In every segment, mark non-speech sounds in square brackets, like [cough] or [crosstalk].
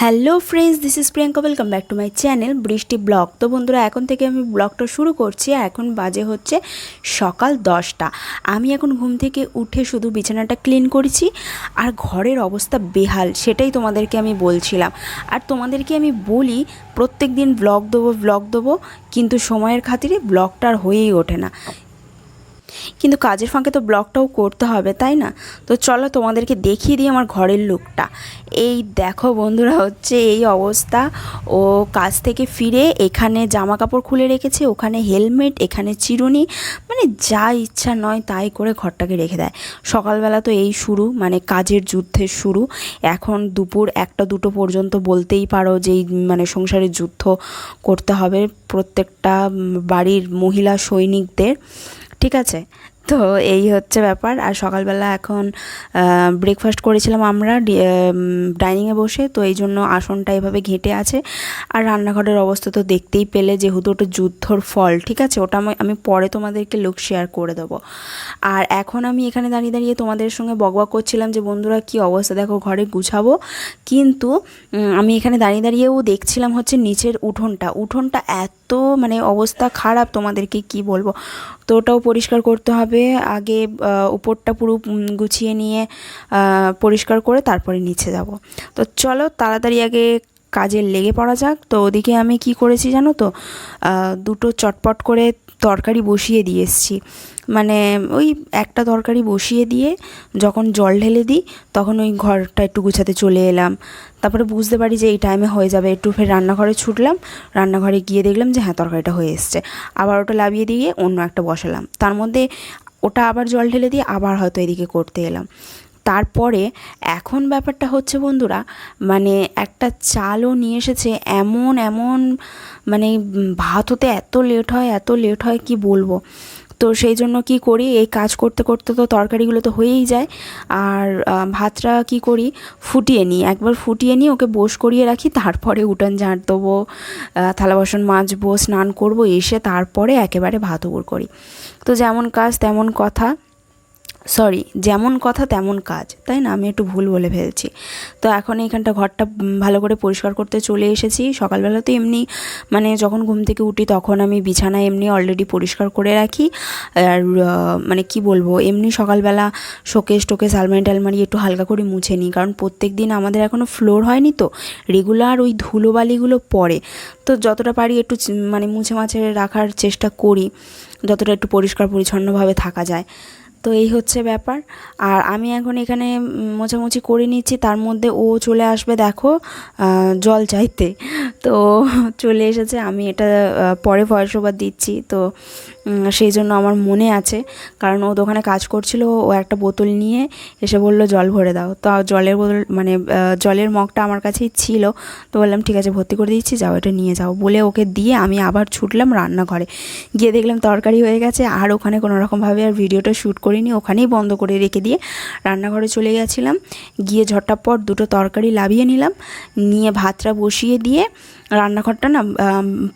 Hello friends this is Priyanka welcome back to my channel Brishti blog. তো বন্ধুরা, এখন থেকে আমি ব্লগটা শুরু করছি, এখন বাজে হচ্ছে সকাল দশটা। আমি এখন ঘুম থেকে উঠে শুধু বিছানাটা ক্লিন করেছি, আর ঘরের অবস্থা বেহাল, সেটাই তোমাদেরকে আমি বলছিলাম। আর তোমাদেরকে আমি বলি প্রত্যেক দিন ব্লগ দেবো ব্লগ দেবো, কিন্তু সময়ের খাতিরে ব্লগটা আর হয়েই ওঠে না। কিন্তু কাজের ফাঁকে তো ব্লগটাও করতে হবে, তাই না? তো চলো তোমাদেরকে দেখিয়ে দিই আমার ঘরের লুকটা এই দেখো বন্ধুরা হচ্ছে এই অবস্থা। ও কাজ থেকে ফিরে এখানে জামা কাপড় খুলে রেখেছে, ওখানে হেলমেট, এখানে চিরুনি। মানে যা ইচ্ছা নয় তাই করে ঘরটাকে রেখে দেয়। সকালবেলা তো এই শুরু মানে কাজের যুদ্ধের শুরু। এখন দুপুর একটা দুটো পর্যন্ত বলতেই পারো যে মানে সংসারের যুদ্ধ করতে হবে প্রত্যেকটা বাড়ির মহিলা সৈনিকদের। ঠিক আছে। তো এই হচ্ছে ব্যাপার। আর সকালবেলা এখন ব্রেকফাস্ট করেছিলাম আমরা ডাইনিংয়ে বসে, তো এই জন্য আসনটা এভাবে ঘেঁটে আছে। আর রান্নাঘরের অবস্থা তো দেখতেই পেলে, যেহেতু ওটা যুদ্ধর ফল, ঠিক আছে? ওটা আমি আমি পরে তোমাদেরকে লুক শেয়ার করে দেবো। আর এখন আমি এখানে দাঁড়িয়ে দাঁড়িয়ে তোমাদের সঙ্গে বকবক করছিলাম যে, বন্ধুরা, কি অবস্থা? দেখো, ঘরে গুছাবো। কিন্তু আমি এখানে দাঁড়িয়ে দাঁড়িয়েও দেখছিলাম হচ্ছে নিচের উঠোনটা। উঠোনটা এত মানে অবস্থা খারাপ, তোমাদেরকে কি বলব? তো ওটাও পরিষ্কার করতে হবে। আগে উপরটা পুরো গুছিয়ে নিয়ে পরিষ্কার করে তারপরে নিচে যাব। তো চলো তাড়াতাড়ি আগে কাজে লেগে পড়া যাক। তো ওদিকে আমি কি করেছি জানো তো? দুটো চটপট করে তরকারি বসিয়ে দিয়ে এসেছি। মানে ওই একটা তরকারি বসিয়ে দিয়ে যখন জল ঢেলে দিই, তখন ওই ঘরটা একটু গুছাতে চলে এলাম। তারপরে বুঝতে পারি যে এই টাইমে হয়ে যাবে। একটু ফের রান্নাঘরে ছুটলাম। রান্নাঘরে গিয়ে দেখলাম যে হ্যাঁ তরকারিটা হয়ে এসছে। আবার ওটা লাবিয়ে দিয়ে অন্য একটা বসালাম। তার মধ্যে ওটা আবার জল ঢেলে দিয়ে আবার হয়তো এদিকে করতে এলাম। তারপরে এখন ব্যাপারটা হচ্ছে বন্ধুরা মানে একটা চালও নিয়ে এসেছে, এমন এমন মানে ভাত হতে এত লেট হয়, এত লেট হয় কি বলব? তো সেই জন্য কি করি? এই কাজ করতে করতে তো তরকারিগুলো তো হয়েই যায়। আর ভাতটা কি করি? ফুটিয়ে নিই। একবার ফুটিয়ে নিই ওকে বোস করিয়ে রাখি, তারপরে উঠান ঝাঁট দেবো থালা বাসন মাজবো, স্নান করব, এসে তারপরে একেবারে ভাত উপর করি। তো যেমন কাজ, তেমন কথা। সরি, যেমন কথা তেমন কাজ। তাই না? আমি একটু ভুল বলে ফেলছি। তো এখন এখানটা ঘরটা ভালো করে পরিষ্কার করতে চলে এসেছি। সকালবেলা তো এমনি মানে যখন ঘুম থেকে উঠি তখন আমি বিছানা এমনি অলরেডি পরিষ্কার করে রাখি। আর মানে কি বলব, এমনি সকালবেলা শোকেস টোকেস, আলমারি টালমারি একটু হালকা করে মুছে নিই। কারণ প্রত্যেক দিন আমাদের এখনও ফ্লোর হয়নি তো। রেগুলার ওই ধুলোবালিগুলো পড়ে। তো যতটা পারি একটু মানে মুছে মাছে রাখার চেষ্টা করি। যতটা একটু পরিষ্কার পরিচ্ছন্নভাবে থাকা যায়। তো এই হচ্ছে ব্যাপার। আর আমি এখন এখানে মোছামুছি করে নিচ্ছি, তার মধ্যে ও চলে আসবে দেখো জল চাইতে। তো চলে এসেছে, আমি এটা পরে ভয়েস ওভার দিচ্ছি। তো সেই জন্য আমার মনে আছে। কারণ ও দোকানে কাজ করছিল, ও একটা বোতল নিয়ে এসে বলল, জল ভরে দাও। তো জলের বোতল মানে জলের মগটা আমার কাছেই ছিল। তো বললাম, ঠিক আছে, ভর্তি করে দিচ্ছি, যাও, এটা নিয়ে যাও। বলে ওকে দিয়ে আমি আবার ছুটলাম রান্নাঘরে। গিয়ে দেখলাম তরকারি হয়ে গেছে, আর ওখানে কোনো রকমভাবে আর ভিডিওটা শ্যুট করিনি, ওখানেই বন্ধ করে রেখে দিয়ে রান্নাঘরে চলে গেছিলাম। গিয়ে ঝট্টাপট দুটো তরকারি লাভিয়ে নিলাম, নিয়ে ভাতটা বসিয়ে দিয়ে রান্নাঘরটা না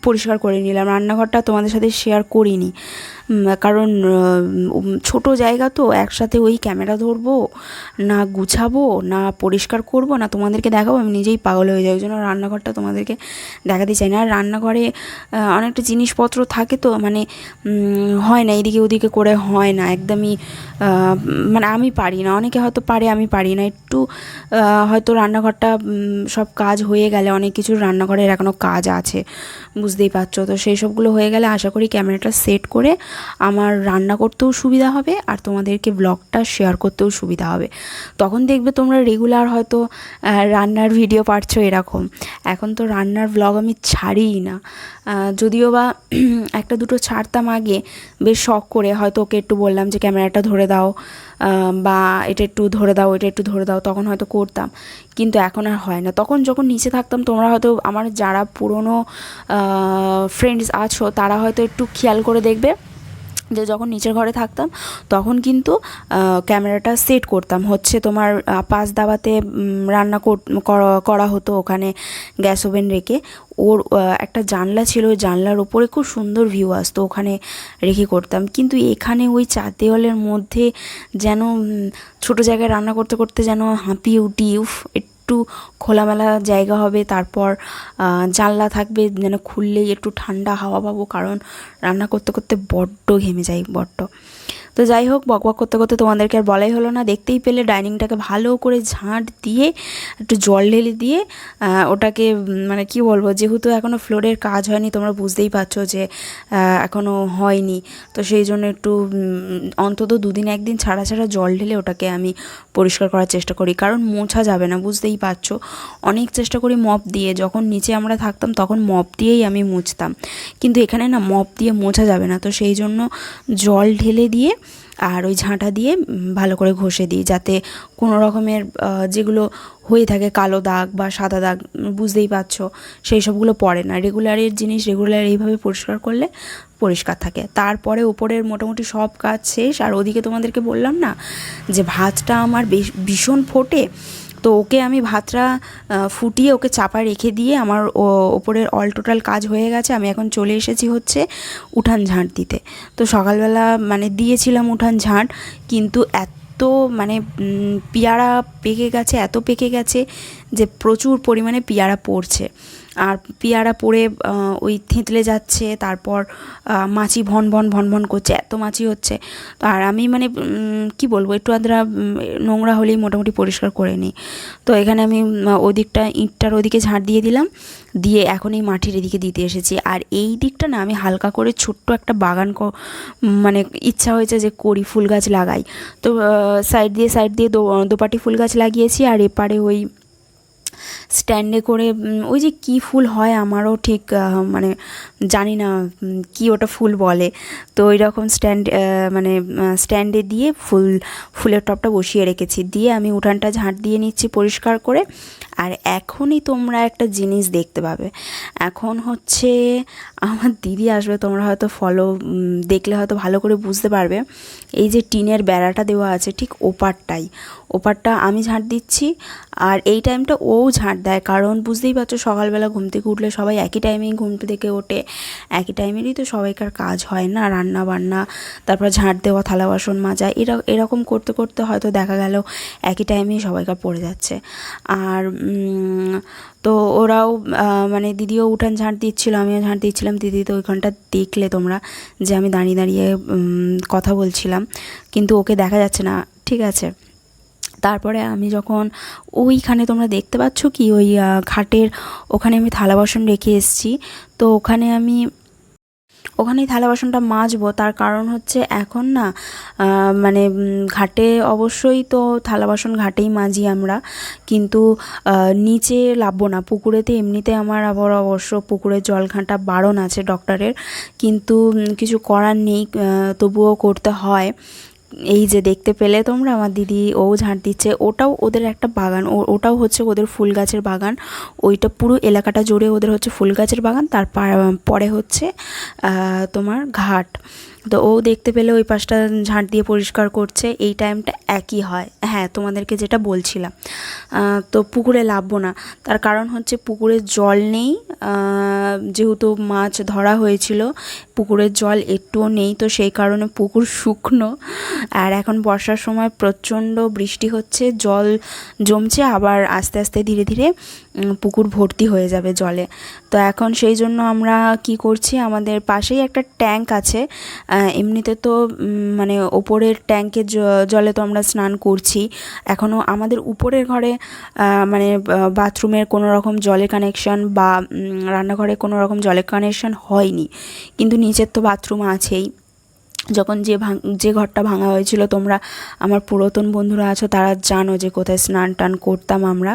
পরিষ্কার করে নিলাম। রান্নাঘরটা তোমাদের সাথে শেয়ার করিনি। কারণ ছোট জায়গা তো, একসাথে ওই ক্যামেরা ধরবো, না গুছাবো, না পরিষ্কার করব, না তোমাদেরকে দেখাবো, আমি নিজেই পাগল হয়ে যাই, ওই জন্য রান্নাঘরটা তোমাদেরকে দেখাতে চাই না। আর রান্নাঘরে অনেকটা জিনিসপত্র থাকে তো মানে হয় না, এদিকে ওদিকে করে হয় না, একদমই মানে আমি পারি না, অনেকে হয়তো পারে, আমি পারি না, একটু হয়তো রান্নাঘরটা সব কাজ হয়ে গেলে, অনেক কিছু রান্নাঘরের এখনও কাজ আছে, বুঝতেই পারছ, তো সেই সবগুলো হয়ে গেলে আশা করি ক্যামেরাটা সেট করে আমার রান্না করতেও সুবিধা হবে আর তোমাদেরকে ব্লগটা শেয়ার করতেও সুবিধা হবে। তখন দেখবে তোমরা রেগুলার হয়তো রান্নার ভিডিও পাচ্ছ এরকম। এখন তো রান্নার ব্লগ আমি ছাড়িই না। যদিও বা [clears throat] একটা দুটো ছাড়তাম আগে, বেশ শখ করে, হয়তো ওকে একটু বললাম যে, ক্যামেরাটা ধরে দাও। বা, এটা একটু ধরে দাও এটা একটু ধরে দাও। তখন হয়তো করতাম। কিন্তু এখন আর হয় না। তখন যখন নিচে থাকতাম, তোমরা হয়তো আমার যারা পুরনো ফ্রেন্ডস আছো, তারা হয়তো একটু খেয়াল করে দেখবে। যে যখন নিচের ঘরে থাকতাম, তখন কিন্তু ক্যামেরাটা সেট করতাম। হচ্ছে তোমার পাঁচ দাবাতে রান্না কর- হতো ওখানে গ্যাস ওভেন রেখে। ওর একটা জানলা ছিল, ওই জানলার ওপরে খুব সুন্দর ভিউ আসতো ওখানে রেখে করতাম। কিন্তু এখানে ওই চার দেওয়ালের মধ্যে যেন ছোটো জায়গায় রান্না করতে করতে যেন হাঁপিয়ে উঠি, উফ একটু খোলামেলা জায়গা হবে, তারপর জানলা থাকবে যেন খুললেই একটু ঠান্ডা হাওয়া পাবো, কারণ রান্না করতে করতে বড্ড ঘেমে যাই বড্ড। তো যাই হোক, বক বক করতে করতে তোমাদেরকে আর বলাই হলো না। দেখতেই পেলে ডাইনিংটাকে ভালো করে ঝাঁট দিয়ে, একটু জল ঢেলে দিয়ে ওটাকে মানে কি বলব, যেহেতু এখনও ফ্লোরের কাজ হয়নি, তোমরা বুঝতেই পারছ যে এখনও হয়নি। তো সেই জন্য একটু অন্তত দুদিন একদিন ছাড়া ছাড়া জল ঢেলে ওটাকে আমি পরিষ্কার করার চেষ্টা করি, কারণ মোছা যাবে না, বুঝতেই পারছ। অনেক চেষ্টা করি মপ দিয়ে, যখন নিচে আমরা থাকতাম তখন মপ দিয়েই আমি মুছতাম। কিন্তু এখানে না মপ দিয়ে মোছা যাবে না, তো সেই জন্য জল ঢেলে দিয়ে আর ওই ঝাঁটা দিয়ে ভালো করে ঘষে দিই যাতে কোনো রকমের যেগুলো হয়ে থাকে কালো দাগ বা সাদা দাগ বুঝতেই পারছ, সেই সবগুলো পড়ে না। রেগুলারের জিনিস রেগুলার এইভাবে পরিষ্কার করলে পরিষ্কার থাকে। তারপরে উপরের মোটামুটি সব কাজ শেষ। আর ওদিকে তোমাদেরকে বললাম না যে ভাতটা আমার বেশ- ভীষণ ফোটে। তো ওকে আমি ভাতটা ফুটিয়ে ওকে চাপা রেখে দিয়ে আমার ওপরের অল টোটাল কাজ হয়ে গেছে। আমি এখন চলে এসেছি হচ্ছে উঠান ঝাঁট দিতে। তো সকালবেলা মানে দিয়েছিলাম উঠান ঝাঁট, কিন্তু এত মানে পেয়ারা পেকে গেছে, এত পেকে গেছে যে প্রচুর পরিমাণে পেয়ারা পড়ছে। আর পেয়ারা পড়ে ওই থেঁতলে যাচ্ছে, তারপর মাছি ভন ভন ভন ভন করছে, এত মাছি হচ্ছে। আর আমি মানে কি বলব, একটু আদ্রা নোংরা হলেই মোটামুটি পরিষ্কার করে নিই। তো এখানে আমি ওদিকটা ইঁটটার ওদিকে ঝাঁট দিয়ে দিলাম, দিয়ে এখন এই মাটির এদিকে দিতে এসেছি। আর এই দিকটা না, আমি হালকা করে ছোট্ট একটা বাগান মানে ইচ্ছা হয়েছে যে করি, ফুল গাছ লাগাই। তো সাইড দিয়ে সাইড দিয়ে দোপাটি ফুল গাছ লাগিয়েছি, আর এপারে ওই স্ট্যান্ডে করে ওই যে কী ফুল হয় আমারও ঠিক মানে জানি না কি ওটা ফুল বলে। তো ওই রকম স্ট্যান্ড মানে স্ট্যান্ডে দিয়ে ফুল, ফুলের টপটা বসিয়ে রেখেছি। দিয়ে আমি উঠানটা ঝাঁট দিয়ে নিচ্ছি পরিষ্কার করে। আর এখনই তোমরা একটা জিনিস দেখতে পাবে। এখন হচ্ছে আমার দিদি আসবে, তোমরা হয়তো ফলো দেখলে হয়তো ভালো করে বুঝতে পারবে। এই যে টিনের বেড়াটা দেওয়া আছে ঠিক ওপারটাই। ওপারটা আমি ঝাঁট দিচ্ছি, আর এই টাইমটা ও ঝাঁট দেয়। কারণ বুঝতেই পারছ, সকালবেলা ঘুম থেকে উঠলে সবাই একই টাইমেই ঘুম থেকে ওঠে। একই টাইমেরই তো সবাইকার কাজ হয় না, রান্না বান্না, তারপর ঝাঁট দেওয়া, থালা বাসন মাজা, এরা, এরকম করতে করতে হয়তো দেখা গেল একই টাইমেই সবাইকার পড়ে যাচ্ছে। আর তো ওরাও মানে দিদিও উঠান ঝাঁট দিচ্ছিল, আমিও ঝাঁট দিচ্ছিলাম। দিদি তো ওইখানটা দেখলে তোমরা যে আমি দাঁড়িয়ে দাঁড়িয়ে কথা বলছিলাম। কিন্তু ওকে দেখা যাচ্ছে না। ঠিক আছে। তারপরে আমি যখন ওইখানে তোমরা দেখতে পাচ্ছ কি, ওই ঘাটের ওখানে আমি থালা বাসন রেখে এসেছি। তো ওখানে আমি, ওখানেই থালা বাসনটা মাজবো। তার কারণ হচ্ছে এখন না মানে ঘাটে অবশ্যই তো থালা বাসন ঘাটেই মাজি আমরা। কিন্তু নিচে লাভবো না। পুকুরেতে এমনিতে আমার আবার অবশ্য পুকুরের জল ঘাঁটা বারণ আছে ডক্টরের। কিন্তু কিছু করার নেই তবুও করতে হয়। এই যে দেখতে পেলে তোমরা, আমার দিদি ও ঝাঁট দিচ্ছে, ওটাও ওদের একটা বাগান ওটাও হচ্ছে ওদের ফুল গাছের বাগান। ওইটা পুরো এলাকাটা জুড়ে ওদের হচ্ছে ফুল গাছের বাগান, তার পরে হচ্ছে তোমার ঘাট। তো ও দেখতে পেলে ওই পাশটা ঝাঁট দিয়ে পরিষ্কার করছে, এই টাইমটা একই হয়। হ্যাঁ তোমাদেরকে যেটা বলছিলাম। তো পুকুরে লাভবো না। তার কারণ হচ্ছে পুকুরে জল নেই। যেহেতু মাছ ধরা হয়েছিল পুকুরের জল একটুও নেই, তো সেই কারণে পুকুর শুকনো। আর এখন বর্ষার সময় প্রচণ্ড বৃষ্টি হচ্ছে, জল জমছে, আবার আস্তে আস্তে ধীরে ধীরে পুকুর ভর্তি হয়ে যাবে জলে। তো এখন সেই জন্য আমরা কি করছি, আমাদের পাশেই একটা ট্যাঙ্ক আছে। এমনিতে তো মানে ওপরের ট্যাঙ্কের জলে তো আমরা স্নান করছি। এখনও আমাদের উপরের ঘরে মানে বাথরুমের কোনো রকম জলের কানেকশন বা রান্নাঘরে কোনো রকম জলের কানেকশন হয়নি। কিন্তু নিচের তো বাথরুম আছেই। যখন যে ভাঙ, যে ঘরটা ভাঙা হয়েছিল, তোমরা আমার পুরাতন বন্ধুরা আছো, তারা জানো যে কোথায় স্নান টান করতাম আমরা।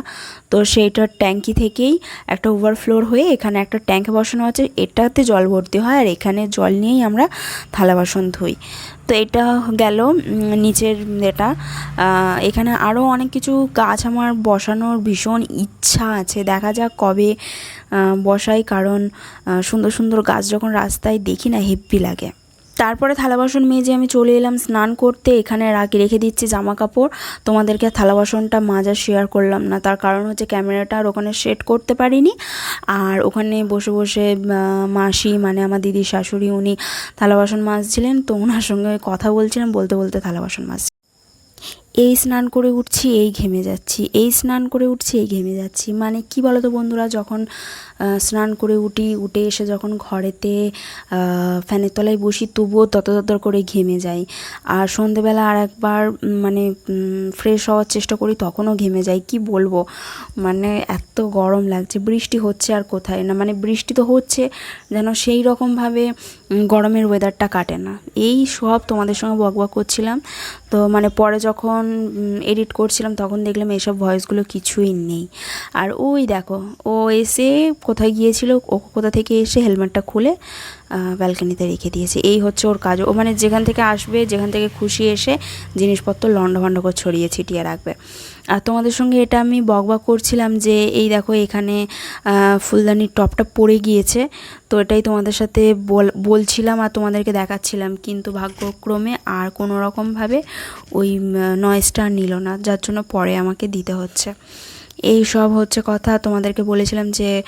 তো সেইটার ট্যাঙ্কি থেকেই একটা ওভারফ্লোর হয়ে এখানে একটা ট্যাঙ্ক বসানো আছে, এটাতে জল ভর্তি হয় আর এখানে জল নিয়েই আমরা থালা বাসন ধুই। তো এটা গেল নিচের এটা। এখানে আরও অনেক কিছু গাছ আমার বসানোর ভীষণ ইচ্ছা আছে। দেখা যাক কবে বসাই, কারণ সুন্দর সুন্দর গাছ যখন রাস্তায় দেখি না, হেব্বি লাগে। তারপরে থালা বাসন মেজে আমি চলে এলাম স্নান করতে। এখানে রাখি রেখে দিচ্ছি জামা কাপড় তোমাদেরকে থালা বাসনটা মাজা শেয়ার করলাম না। তার কারণ হচ্ছে ক্যামেরাটা আর ওখানে সেট করতে পারিনি। আর ওখানে বসে বসে মাসি মানে আমার দিদির শাশুড়ি উনি থালা বাসন মাজছিলেন। তো ওনার সঙ্গে কথা বলছিলাম, বলতে বলতে থালা বাসন মাজ এই স্নান করে উঠছি, এই ঘেমে যাচ্ছি, এই স্নান করে উঠছি, এই ঘেমে যাচ্ছি। মানে কি তো বন্ধুরা, যখন স্নান করে উঠি, উঠে এসে যখন ঘরেতে ফ্যানের তলায় বসি, তবুও তত তত করে ঘেমে যাই। আর সন্ধেবেলা আর একবার মানে ফ্রেশ হওয়ার চেষ্টা করি, তখনও ঘেমে যাই। কি বলব? মানে এত গরম লাগছে, বৃষ্টি হচ্ছে আর কোথায়? না মানে বৃষ্টি তো হচ্ছে, যেন সেই রকমভাবে গরমের ওয়েদারটা কাটে না। এই সব তোমাদের সঙ্গে বকবক করছিলাম। তো মানে পরে যখন এডিট করছিলাম, তখন দেখলাম এইসব ভয়েসগুলো কিছুই নেই। আর ওই দেখো, ও এসে কোথায় গিয়েছিল, ও কোথা থেকে এসে হেলমেটটা খুলে ব্যালকানিতে রেখে দিয়েছে। এই হচ্ছে ওর কাজ। ও মানে যেখান থেকে আসবে, যেখান থেকে খুশি এসে জিনিসপত্র লন্ডভন্ড করে ছড়িয়ে ছিটিয়ে রাখবে। আর তোমাদের সঙ্গে এটা আমি বকবক করছিলাম যে, এই দেখো এখানে ফুলদানির টপটা পড়ে গিয়েছে। তো এটাই তোমাদের সাথে বল, বলছিলাম আর তোমাদেরকে দেখাচ্ছিলাম। কিন্তু ভাগ্যক্রমে আর কোনো রকমভাবে ওই নয়েজটা নিল না, যার জন্য পরে আমাকে দিতে হচ্ছে। এই সব হচ্ছে কথা। তোমাদেরকে বলেছিলাম যে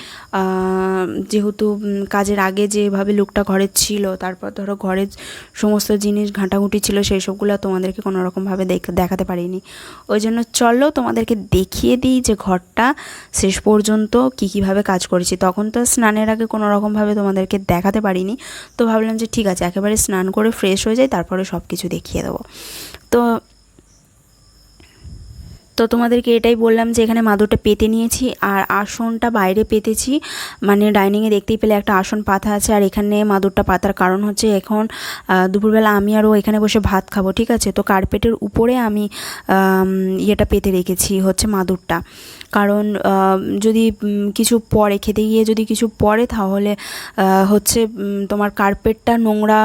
যেহেতু কাজের আগে যেভাবে লুকটা ঘরের ছিল, তারপর ধরো ঘরের সমস্ত জিনিস ঘাঁটাঘুঁটি ছিল, সেই সবগুলো তোমাদেরকে কোনো রকমভাবে দেখ- দেখাতে পারিনি। ওই জন্য চলো তোমাদেরকে দেখিয়ে দিই যে ঘরটা শেষ পর্যন্ত কী, কীভাবে কাজ করেছি। তখন তো স্নানের আগে কোনো রকমভাবে তোমাদেরকে দেখাতে পারিনি। তো ভাবলাম যে ঠিক আছে, একেবারে স্নান করে ফ্রেশ হয়ে যাই, তারপরে সব কিছু দেখিয়ে দেবো। তো তো তোমাদেরকে এটাই বললাম যে এখানে মাদুরটা পেতে নিয়েছি আর আসনটা বাইরে পেতেছি। মানে ডাইনিংয়ে দেখতেই পেলে একটা আসন পাতা আছে আর এখানে মাদুরটা পাতার কারণ হচ্ছে এখন দুপুরবেলা আমি আরও এখানে বসে ভাত খাব, ঠিক আছে? তো কার্পেটের উপরে আমি, ইয়েটা পেতে রেখেছি হচ্ছে মাদুরটা। কারণ যদি কিছু পরে, খেতে গিয়ে যদি কিছু পরে তাহলে হচ্ছে তোমার কার্পেটটা নোংরা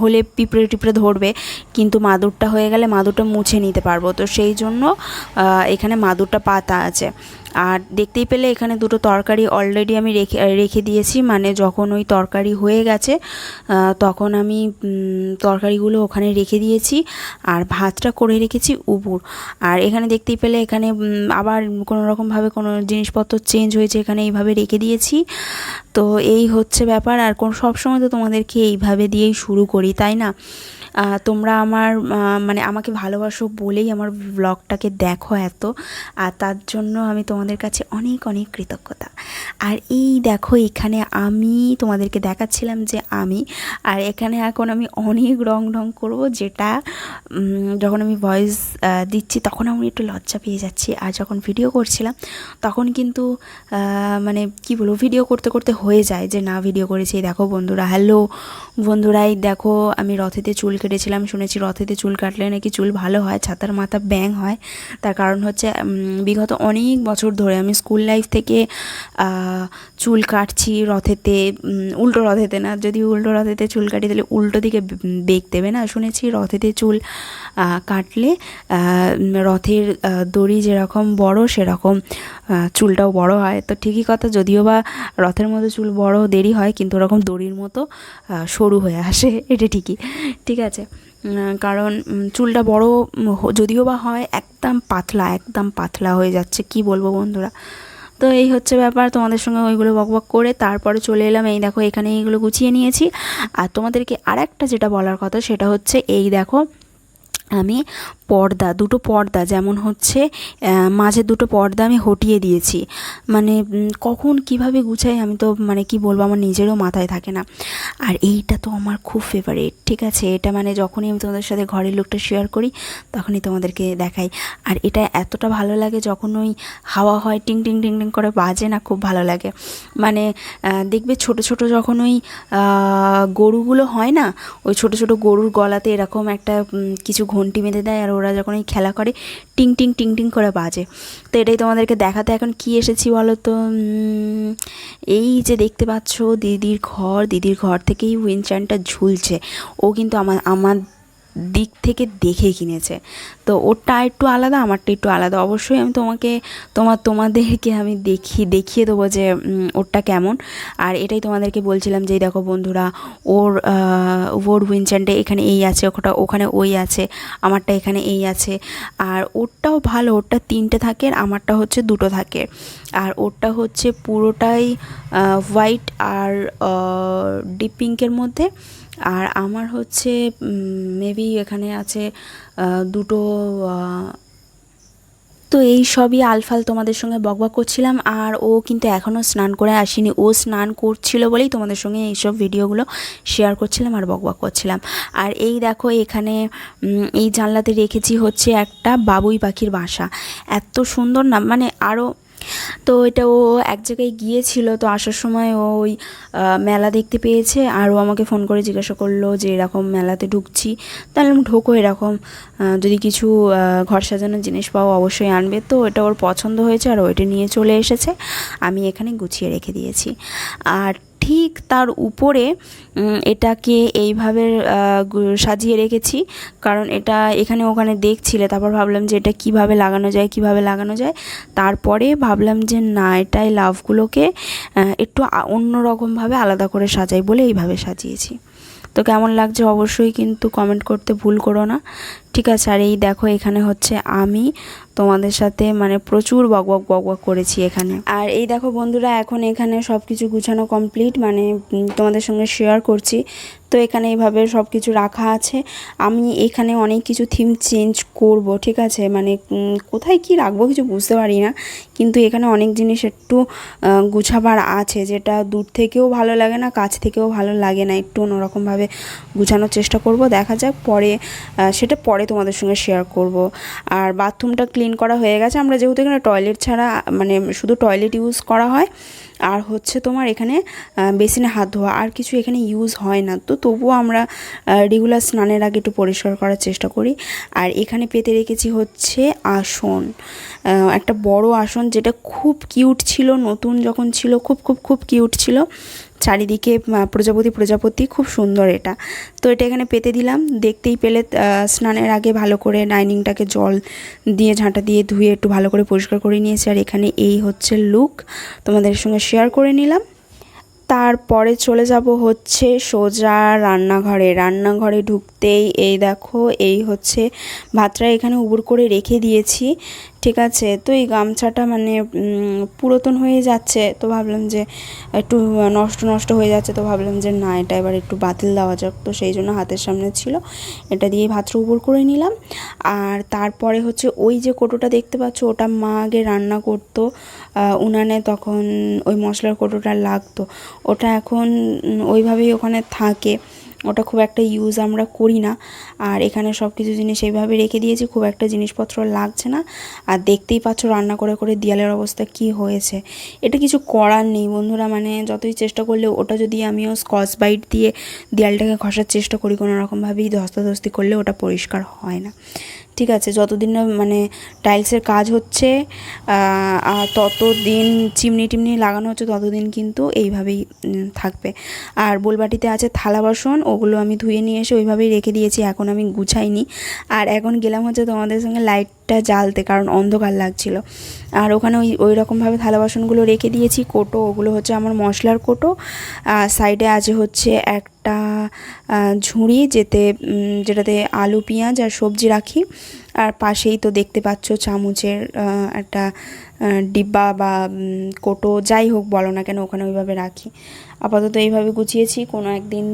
হলে পিঁপড়ে টিপড়ে ধরবে, কিন্তু মাদুরটা হয়ে গেলে মাদুরটা মুছে নিতে পারব। তো সেই জন্য এখানে মাদুরটা পাতা আছে। আর দেখতেই পেলে এখানে দুটো তরকারি অলরেডি আমি রেখে রেখে দিয়েছি। মানে যখন ওই তরকারি হয়ে গেছে তখন আমি তরকারিগুলো ওখানে রেখে দিয়েছি। আর ভাতটা করে রেখেছি উপর আর এখানে দেখতেই পেলে এখানে আবার কোনো রকমভাবে কোনো জিনিসপত্র চেঞ্জ হয়েছে, এখানে এইভাবে রেখে দিয়েছি। তো এই হচ্ছে ব্যাপার। আর কোন, সবসময় তো তোমাদেরকে এইভাবে দিয়েই শুরু করি, তাই না? তোমরা আমার মানে আমাকে ভালোবাসো বলেই আমার ব্লগটাকে দেখো এত। আর তার জন্য আমি তোমাদের কাছে অনেক অনেক কৃতজ্ঞতা। আর এই দেখো, এখানে আমি তোমাদেরকে দেখাচ্ছিলাম যে আমি, আর এখানে এখন আমি অনেক রং ঢং করব, যেটা যখন আমি ভয়েস দিচ্ছি, তখন আমি একটু লজ্জা পেয়ে যাচ্ছি। আর যখন ভিডিও করছিলাম, তখন কিন্তু মানে কি বলব ভিডিও করতে করতে হয়ে যায় যে না ভিডিও করেছি। দেখো বন্ধুরা হ্যালো বন্ধুরাই দেখো, আমি রথেতে চুল কেটেছিলাম, শুনেছি রথেতে চুল কাটলে নাকি চুল ভালো হয়, ছাতার মাথা ব্যাং হয়। তার কারণ হচ্ছে বিগত অনেক বছর ধরে আমি স্কুল লাইফ থেকে চুল কাটছি রথেতে উল্টো রথেতে না, যদি উল্টো রথেতে চুল কাটি তাহলে উল্টো দিকে বেগ দেবে না? শুনেছি রথেতে চুল কাটলে রথের দড়ি যেরকম বড় সেরকম চুলটাও বড় হয়। তো ঠিকই কথা, যদিও বা রথের মতো চুল বড় দেরি হয়, কিন্তু ওরকম দড়ির মতো সরু হয়ে আসে, এটা ঠিকই। ঠিক আছে। কারণ চুলটা বড় যদিও বা হয়, একদম পাতলা একদম পাতলা হয়ে যাচ্ছে, কি বলব বন্ধুরা? তো এই হচ্ছে ব্যাপার, তোমাদের সঙ্গে ওইগুলো বকবক করে তারপরে চলে এলাম, এই দেখো এখানে এইগুলো গুছিয়ে নিয়েছি। আর তোমাদেরকে আর একটা যেটা বলার কথা, সেটা হচ্ছে এই দেখো, আমি পর্দা, দুটো পর্দা, যেমন হচ্ছে মাঝে দুটো পর্দা আমি হটিয়ে দিয়েছি। মানে কখন কীভাবে গুছাই আমি তো মানে কি বলব, আমার নিজেরও মাথায় থাকে না। আর এইটা তো আমার খুব ফেভারিট ঠিক আছে? এটা মানে যখনই আমি তোমাদের সাথে ঘরের লোকটা শেয়ার করি, তখনই তোমাদেরকে দেখাই। আর এটা এতটা ভালো লাগে যখন ওই হাওয়া হয়, টিং টিং টিং টিং করে বাজে না, খুব ভালো লাগে। মানে দেখবে ছোট ছোট যখন ওই গরুগুলো হয় না, ওই ছোট ছোট গরুর গলাতে এরকম একটা কিছু ঘন্টি বেঁধে দেয় আর ওরা যখন এই খেলা করে, টিং টিং টিং টিং করে বাজে। তো এটাই তোমাদেরকে দেখাতে এখন কি এসেছি বলো তো? এই যে দেখতে পাচ্ছ দিদির ঘর দিদির ঘর থেকেই উইনচানটা ঝুলছে। ও কিন্তু আমার আমার দিক থেকে দেখে কিনেছে। তো ওরটা একটু আলাদা, আমারটা একটু আলাদা। অবশ্যই আমি তোমাকে তোমার তোমাদেরকে আমি দেখি, দেখিয়ে দেবো যে ওরটা কেমন। আর এটাই তোমাদেরকে বলছিলাম যে, দেখো বন্ধুরা, ওর ওর উইনচ্যান্ডে এখানে এই আছে, ওটা ওখানে ওই আছে, আমারটা এখানে এই আছে। আর ওরটাও ভালো, ওরটা তিনটে থাকে আর আমারটা হচ্ছে দুটো থাকে। আর ওরটা হচ্ছে পুরোটাই হোয়াইট আর ডিপ পিঙ্কের মধ্যে। আর আমার হচ্ছে মেবি এখানে আছে দুটো তো এই সবই আলফাল তোমাদের সঙ্গে বকবক করছিলাম, আর ও কিন্তু এখনও স্নান করে আসেনি। ও স্নান করছিল বলেই তোমাদের সঙ্গে এইসব ভিডিওগুলো শেয়ার করছিলাম আর বকবক করছিলাম। আর এই দেখো এখানে এই জানলাতে রেখেছি হচ্ছে একটা বাবুই পাখির বাসা। এত সুন্দর না মানে আরও তো এটা ও এক জায়গায় গিয়েছিল, তো আসার সময় ও ওই মেলা দেখতে পেয়েছে, আর ও আমাকে ফোন করে জিজ্ঞাসা করল যে এরকম মেলাতে ঢুকছি। তাহলে ঢোকো এরকম যদি কিছু ঘর সাজানোর জিনিস পাও অবশ্যই আনবে। তো এটা ওর পছন্দ হয়েছে, আর ওইটা নিয়ে চলে এসেছে। আমি এখানে গুছিয়ে রেখে দিয়েছি। আর ঠিক তার উপরে এটাকে এইভাবে সাজিয়ে রেখেছি। কারণ এটা এখানে ওখানে দেখছিলে, তারপর ভাবলাম যে এটা কীভাবে লাগানো যায়, কীভাবে লাগানো যায়। তারপরে ভাবলাম যে না, এটাই লাভগুলোকে একটু অন্যরকমভাবে আলাদা করে সাজাই বলে এইভাবে সাজিয়েছি। তো কেমন লাগছে অবশ্যই কিন্তু কমেন্ট করতে ভুল করো না। ঠিক আছে, আর এই দেখো এখানে হচ্ছে আমি তোমাদের সাথে মানে প্রচুর বকবক বকবক করেছি এখানে। আর এই দেখো বন্ধুরা, এখন এখানে সব কিছু গুছানো কমপ্লিট মানে তোমাদের সঙ্গে শেয়ার করছি। তো এখানে এইভাবে সব কিছু রাখা আছে। আমি এখানে অনেক কিছু থিম চেঞ্জ করব, ঠিক আছে? মানে কোথায় কি রাখব কিছু বুঝতে পারি না। কিন্তু এখানে অনেক জিনিস একটু গুছাবার আছে, যেটা দূর থেকেও ভালো লাগে না, কাছ থেকেও ভালো লাগে না। একটু অন্যরকমভাবে গুছানোর চেষ্টা করব, দেখা যাক পরে সেটা পরে তোমাদের সঙ্গে শেয়ার করব। আর বাথরুমটা ক্লিন করা হয়ে গেছে। আমরা যেহেতু এখানে টয়লেট ছাড়া মানে শুধু টয়লেট ইউজ করা হয়, আর হচ্ছে তোমার এখানে বেসিনে হাত ধোয়া। আর কিছু এখানে ইউজ হয় না। তো তবুও আমরা রেগুলার স্নানের আগে একটু পরিষ্কার করার চেষ্টা করি। আর এখানে পেতে রেখেছি হচ্ছে আসন। একটা বড় আসন যেটা খুব কিউট ছিল, নতুন যখন ছিল, খুব খুব খুব কিউট ছিল। চারিদিকে প্রজাপতি প্রজাপতি, খুব সুন্দর এটা। তো এটা এখানে পেতে দিলাম। দেখতেই পেলে স্নানের আগে ভালো করে ডাইনিংটাকে জল দিয়ে, ঝাঁটা দিয়ে ধুয়ে একটু ভালো করে পরিষ্কার করে নিয়েছি। আর এখানে এই হচ্ছে লুক। তোমাদের সঙ্গে শেয়ার করে নিলাম। তারপরে চলে যাব হচ্ছে সোজা রান্নাঘরে। রান্নাঘরে ঢুকতেই এই দেখো, এই হচ্ছে ভাতটা এখানে উবুর করে রেখে দিয়েছি। ঠিক আছে, তো এই গামছাটা মানে পুরাতন হয়ে যাচ্ছে, তো ভাবলাম যে একটু নষ্ট নষ্ট হয়ে যাচ্ছে, তো ভাবলাম যে না, এটা এবার একটু বাতিল দেওয়া যাক, তো সেই জন্য হাতের সামনে ছিল, এটা দিয়ে ভাতটা উপর করে নিলাম, আর তারপরে হচ্ছে ওই যে কোটোটা দেখতে পাচ্ছ, ওটা মা আগে রান্না করতো উনানে তখন ওই মশলার কোটোটা লাগতো, ওটা এখন ওইভাবেই ওখানে থাকে ওটা খুব একটা ইউজ আমরা করি না। আর এখানে সব কিছু জিনিস এইভাবে রেখে দিয়েছি, খুব একটা জিনিসপত্র লাগছে না। আর দেখতেই পাচ্ছ রান্না করে করে দেয়ালের অবস্থা কি হয়েছে। এটা কিছু করার নেই বন্ধুরা মানে যতই চেষ্টা করলে ওটা যদি আমিও স্কচ বাইট দিয়ে দেয়ালটাকে ঘষার চেষ্টা করি, কোনো রকমভাবেই ধস্তাধস্তি করলে ওটা পরিষ্কার হয় না। ঠিক আছে, যতদিন না মানে টাইলসের কাজ হচ্ছে ততদিন চিমনি টিমনি লাগানো হচ্ছে, ততদিন কিন্তু এইভাবেই থাকবে। আর বোলবাটিতে আছে থালা বাসন, ওগুলো আমি ধুয়ে নিয়ে এসে ওইভাবেই রেখে দিয়েছি, এখন আমি গুছাইনি। আর এখন গেলাম হচ্ছে তোমাদের সঙ্গে লাইটটা জ্বালতে, কারণ অন্ধকার লাগছিল। আর ওখানে ওই ওই রকমভাবে থালা বাসনগুলো রেখে দিয়েছি, কোটো, ওগুলো হচ্ছে আমার মশলার কোটো। সাইডে আছে হচ্ছে একটা ঝুড়ি যেতে যেটাতে আলু, পেঁয়াজ আর সবজি রাখি। আর পাশেই তো দেখতে পাচ্ছ চামচের একটা ডিব্বা বা কোটো, যাই হোক বলো না কেন ওখানে ওইভাবে রাখি। আপাতত এইভাবে গুছিয়েছি। কোনো একদিন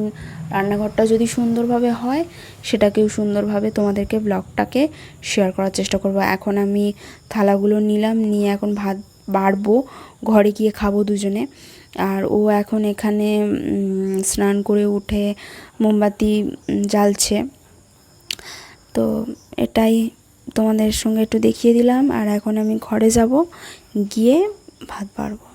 রান্নাঘরটা যদি সুন্দরভাবে হয়, সেটাকেও সুন্দরভাবে তোমাদেরকে ব্লগটাকে শেয়ার করার চেষ্টা করব। এখন আমি থালাগুলো নিলাম, নিয়ে এখন ভাত বাড়বো, ঘরে গিয়ে খাব দুজনে। আর ও এখন এখানে স্নান করে উঠে মোমবাতি জ্বালছে। তো এটাই তোমাদের সঙ্গে একটু দেখিয়ে দিলাম। আর এখন আমি ঘরে যাব, গিয়ে ভাত বাড়বো।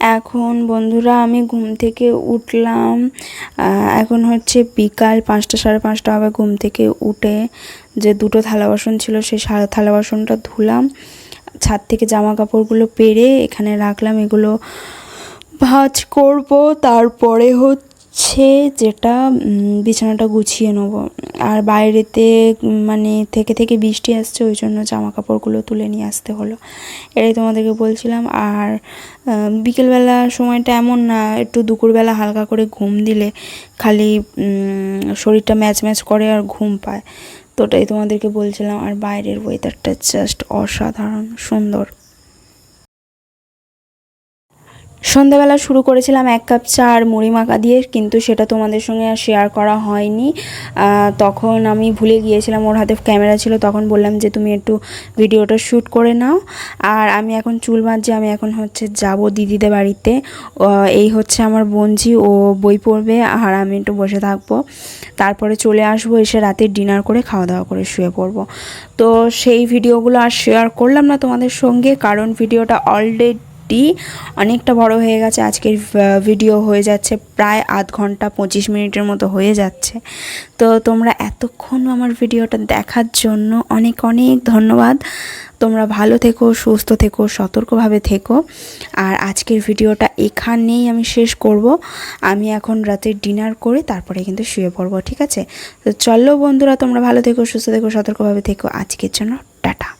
এখন বন্ধুরা আমি ঘুম থেকে উঠলাম এখন হচ্ছে বিকাল পাঁচটা সাড়ে পাঁচটা হবে ঘুম থেকে উঠে যে দুটো থালা বাসন ছিল সেই থালা বাসনটা ধুলাম, ছাদ থেকে জামা কাপড়গুলো পেরে এখানে রাখলাম, এগুলো ভাজ করব, তারপরে হচ্ছে যেটা বিছানাটা গুছিয়ে নেব। আর বাইরেতে মানে থেকে থেকে বৃষ্টি আসছে, ওই জন্য জামা কাপড়গুলো তুলে নিয়ে আসতে হলো। এটাই তোমাদেরকে বলছিলাম। আর বিকেলবেলা সময়টা এমন না, একটু দুপুরবেলা হালকা করে ঘুম দিলে খালি শরীরটা ম্যাচ ম্যাচ করে আর ঘুম পায়। তো ওটাই তোমাদেরকে বলছিলাম। আর বাইরের ওয়েদারটা জাস্ট অসাধারণ, সুন্দর। সন্ধ্যাবেলা শুরু করেছিলাম এক কাপ চা আর মুড়ি মাখা দিয়ে, কিন্তু সেটা তোমাদের সঙ্গে আর শেয়ার করা হয়নি। তখন আমি ভুলে গিয়েছিলাম, ওর হাতে ক্যামেরা ছিল, তখন বললাম যে তুমি একটু ভিডিওটা শ্যুট করে নাও। আর আমি এখন চুল বাঁধছি, আমি এখন হচ্ছে যাব দিদিদের বাড়িতে। এই হচ্ছে আমার বোনঝি ও বই পড়বে, আর আমি একটু বসে থাকব। তারপরে চলে আসব, এসে রাতে ডিনার করে খাওয়া দাওয়া করে শুয়ে পড়ব। তো সেই ভিডিওগুলো আর শেয়ার করলাম না তোমাদের সঙ্গে, কারণ ভিডিওটা অলরেডি অনেকটা বড় হয়ে গেছে। আজকের ভিডিও হয়ে যাচ্ছে প্রায় আধ ঘণ্টা পঁচিশ মিনিটের মতো হয়ে যাচ্ছে। তো তোমরা এতক্ষণ আমার ভিডিওটা দেখার জন্য অনেক অনেক ধন্যবাদ। তোমরা ভালো থেকো, সুস্থ থেকো, সতর্কভাবে থেকো। আর আজকের ভিডিওটা এখানেই আমি শেষ করব। আমি এখন রাতে ডিনার করে তারপরে কিন্তু শুয়ে পড়ব, ঠিক আছে? তো চলো বন্ধুরা, তোমরা ভালো থেকো, সুস্থ থেকো, সতর্কভাবে থেকো। আজকের জন্য টাটা।